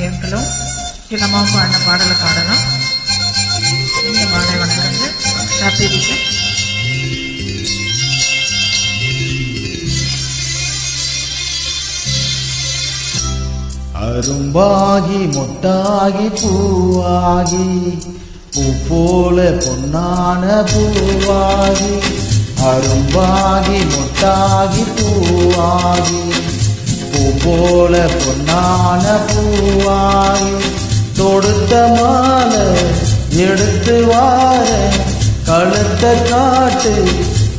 சேர்க்கலாம் சிலமாக பாடின பாடலை பாடணும். இங்கே மாலை வணக்கங்கள். ஹாப்பி வீக்கெண்ட் அரும்பாகி மொட்டாகி பூவாகி பூ போல பொன்னான பூவாகி அரும்பாகி மொட்டாகி பூவாகி. பூ போல பொன்னான பூவாய். தொடுத்த மாலை எடுத்து வார கழுத்த காட்டு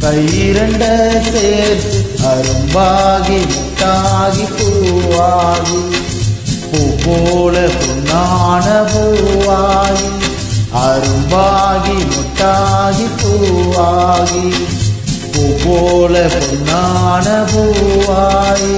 கையிரண்ட சேர்த்து அரும்பாகி முட்டாகி பூவாகி பூ போல பொன்னான பூவாகி அரும்பாகி முட்டாகி பூவாகி பூ போல பொன்னான பூவாகி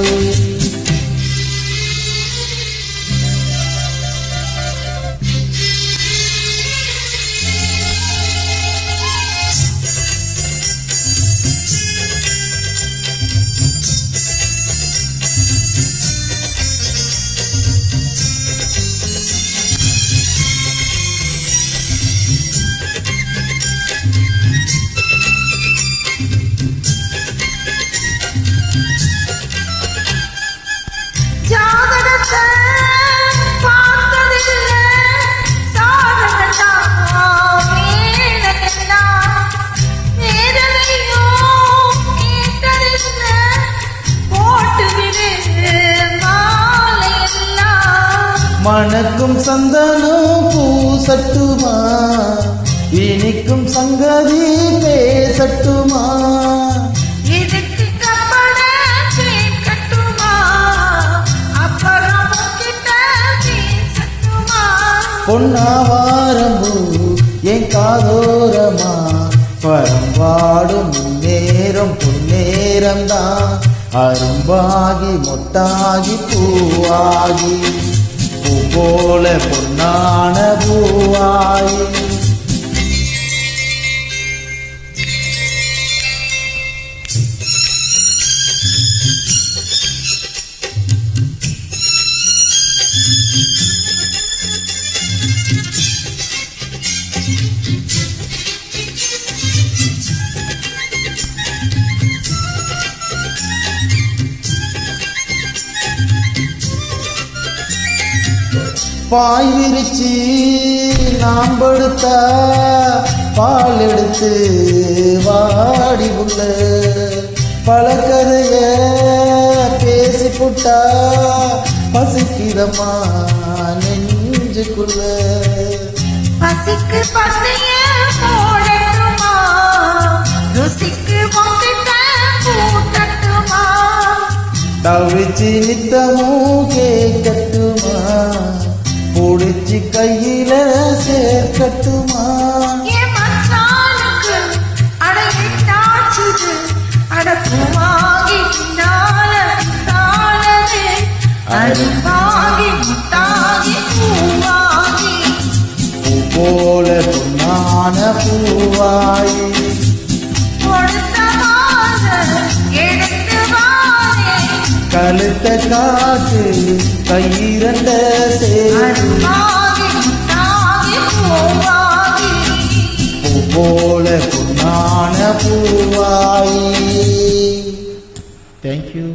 மணக்கும் சந்தனம் பூசட்டுமா இனிக்கும் சங்கதி பேசட்டுமா? பொன்னாவாரம்பூ என் காதோரமா? பரம்பாடும் நேரம் பொன்னேரம் தான் அரும்பாகி மொட்டாகி பூவாகி. போல பொன்னான பூவாயே. பாய் விரிச்சு நாம் படுத்த பால் எடுத்து வாடி உள்ள பழக்கதைய பேசி புட்டா பசிக்கிதம்மா நெஞ்சுக்குள்ள. பசிக்கு பசிய போடட்டுமா? ருசிக்கு தவிச்சு நித்தமும் கேட்கட்டுமா. போல பொன்னான பூவாயி கழுத்த காட்டு கையிரண்ட சேரு போல பொன்னான பூவாயி தேங்க்யூ